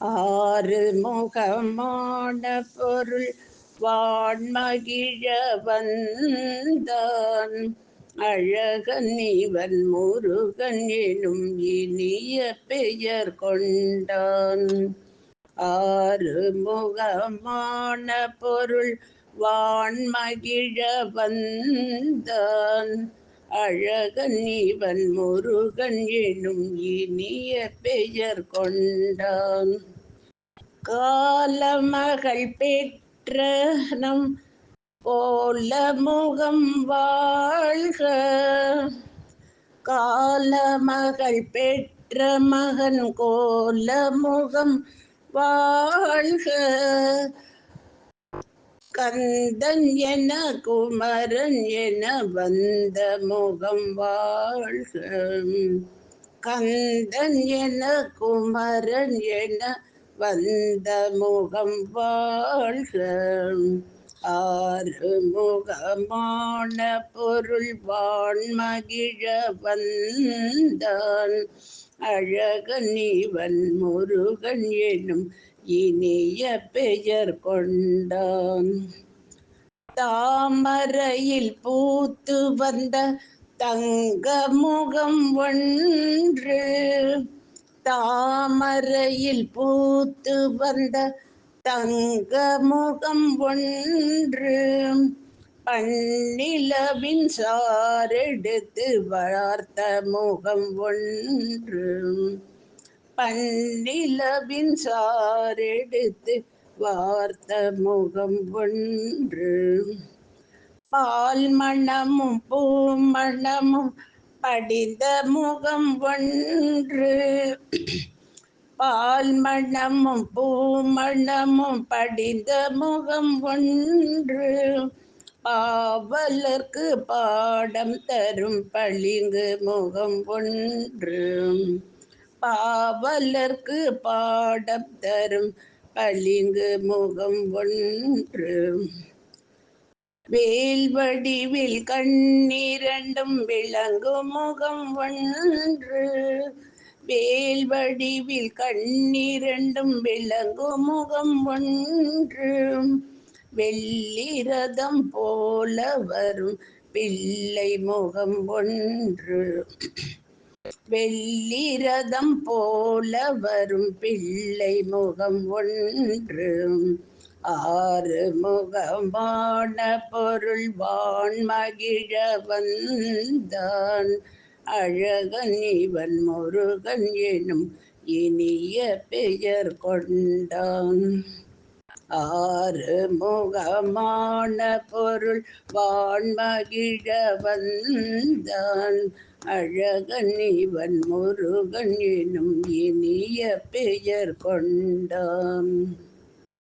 ஆறு முகமான பொருள் வான்மகிழ வந்தான் அழகன் இவன் முருகன் எனும் இனிய பெயர் கொண்டான். ஆறு முகமான பொருள் வான்மகிழ வந்தான் அழகன் இவன் முருகன் எனும் இனிய பெயர் கொண்டான். காலமகள் பெற்ற நம் போல முகம் வாழ்க. காலமகள் பெற்ற மகன் கோல முகம் வாழ்க. கந்தன் என குமரன் என வந்த முகம் வாழ்க கந்தன் என குமரன் என வந்த முகம் வாழ்க ஆறு முகமான பொருள் வான்மகிழ வந்தான். அழகன் இவன் முருகன் எனும் இனிய பெயர் கொண்டான். தாமரையில் பூத்து வந்த தங்க முகம் ஒன்று. தாமரையில் பூத்து வந்த தங்க முகம் ஒன்று. பன்னிலவின் சாரெடுத்து வளர்த்த முகம் ஒன்று. பன்னிலவின் சாரெடுத்து வார்த்த முகம் ஒன்று. பால் மணமும் பூ மணமும் படிந்த முகம் ஒன்று. பால் மணமும் பூ மணமும் படிந்த முகம் ஒன்று. பாவலர்க்கு பாடம் தரும் பளிங்கு முகம் ஒன்று. பாவலர்க்கு பாடம் தரும் பளிங்கு முகம் ஒன்று. வேல் வடிவில் கண்ணிரண்டும் விளங்கும் முகம் ஒன்று. வேல் வடிவில் கண்ணிரண்டும் விளங்கும் முகம் ஒன்று. வெள்ளிரதம் போல வரும் பிள்ளை முகம் ஒன்று. வெள்ளி ரதம் போல வரும் பிள்ளை முகம் ஒன்று. ஆறு முகமான பொருள் வான் மகிழ வந்தான். அழகன் இவன் முருகன் எனும் இனிய பெயர் கொண்டான். ஆறு முகமான பொருள் வான்மகிழ வந்தான். அழகன் இவன் முருகன் எனும் இனிய பெயர் கொண்டான்.